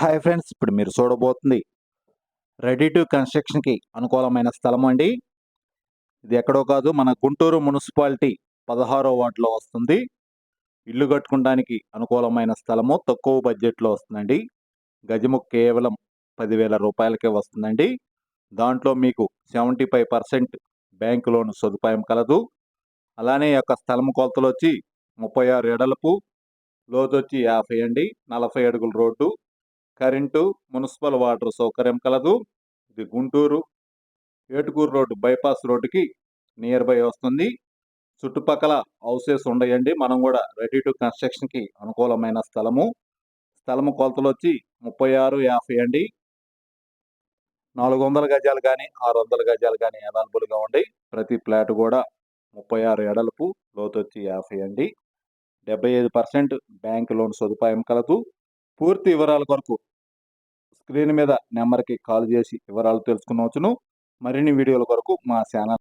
Hi friends ఇప్పుడు మీరు చూడబోతుంది ready to కన్స్ట్రక్షన్కి అనుకూలమైన స్థలం అండి. ఇది ఎక్కడో కాదు మన గుంటూరు మున్సిపాలిటీ పదహారో వార్డులో వస్తుంది. ఇల్లు కట్టుకోవడానికి అనుకూలమైన స్థలము తక్కువ బడ్జెట్లో వస్తుందండి. గజము కేవలం పదివేల రూపాయలకే వస్తుందండి. దాంట్లో మీకు seventy five percent bank loan సదుపాయం కలదు. అలానే యొక్క స్థలం కొలతలు వచ్చి ముప్పై ఆరు ఎడలపు లోతు వచ్చి యాభై అండి. నలభై అడుగుల రోడ్డు. కరెంటు మున్సిపల్ వాటర్ సౌకర్యం కలదు. ఇది గుంటూరు ఏటుకూరు రోడ్డు బైపాస్ రోడ్డుకి నియర్ బై వస్తుంది. చుట్టుపక్కల హౌసెస్ ఉండయండి. మనం కూడా రెడీ టు కన్స్ట్రక్షన్కి అనుకూలమైన స్థలము. స్థలము కొలతలు వచ్చి ముప్పై ఆరు యాభై అండి. నాలుగు వందల గజాలు కానీ ఆరు వందల గజాలు కానీ అవైలబుల్గా ఉండి ప్రతి ఫ్లాట్ కూడా ముప్పై ఆరు ఎడలపు లోతు వచ్చి యాభై అండి. డెబ్బై ఐదు పర్సెంట్ బ్యాంక్ లోన్ సదుపాయం కలదు. పూర్తి వివరాల కొరకు స్క్రీన్ మీద నెంబర్కి కాల్ చేసి వివరాలు తెలుసుకునవచ్చును. మరిన్ని వీడియోల కొరకు మా ఛానల్